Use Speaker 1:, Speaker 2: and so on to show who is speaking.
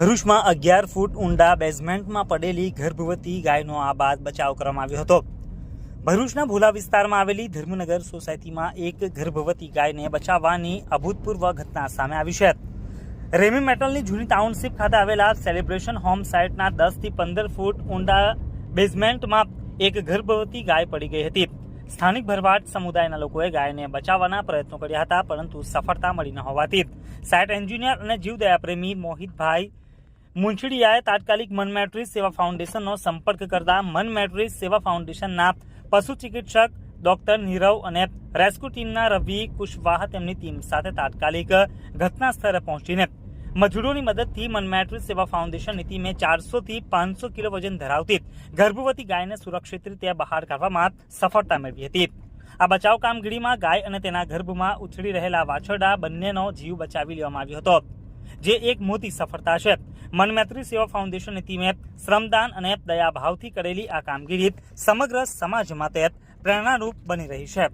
Speaker 1: ભરૂચમાં અગિયાર ફૂટ ઊંડા બેઝમેન્ટમાં પડેલી ગર્ભવતી ગાયનો આ બાદ બચાવ કરવામાં આવ્યો હતો. ભરૂચના ભોલા વિસ્તારમાં આવેલી ધર્મનગર સોસાયટીમાં એક ગર્ભવતી ગાયને બચાવવાની અભૂતપૂર્વ ઘટના સામે આવી છે. રેમી મેટલની જૂની ટાઉનશીપ ખાતે આવેલા સેલિબ્રેશન હોમ સાઇટના દસથી પંદર ફૂટ ઊંડા બેઝમેન્ટમાં એક ગર્ભવતી ગાય પડી ગઈ હતી. સ્થાનિક ભરવાડ સમુદાયના લોકોએ ગાયને બચાવવાના પ્રયત્નો કર્યા હતા, પરંતુ સફળતા મળી ન હોવાથી. સાઇટ એન્જિનિયર અને જીવદયાપ્રેમી મોહિતભાઈ મુંછડીયાએ તાત્કાલિક મન મેટ્રીસ સેવા ફાઉન્ડેશનનો સંપર્ક કરતા મન મેટ્રીસ સેવા ફાઉન્ડેશનના પશુ ચિકિત્સક ડોક્ટર નીરવ અને રેસ્ક્યુ ટીમના રવિ કુશવાહ તેમની ટીમ સાથે તાત્કાલિક ઘટના સ્થળે પહોંચીને મજૂરોની મદદથી મનમેટ્રી સેવા ફાઉન્ડેશનની ટીમે ચારસોથી પાંચસો કિલો વજન ધરાવતી ગર્ભવતી ગાયને સુરક્ષિત રીતે બહાર કાઢવામાં સફળતા મેળવી હતી. આ બચાવ કામગીરીમાં ગાય અને તેના ગર્ભમાં ઉછળી રહેલા વાછરડા બંનેનો જીવ બચાવી લેવામાં આવ્યો હતો, જે એક મોટી સફળતા છે. મનમૈત્રી સેવા ફાઉન્ડેશનની ટીમે શ્રમદાન અને દયાભાવથી કરેલી આ કામગીરી સમગ્ર સમાજ માટે પ્રેરણારૂપ બની રહી છે.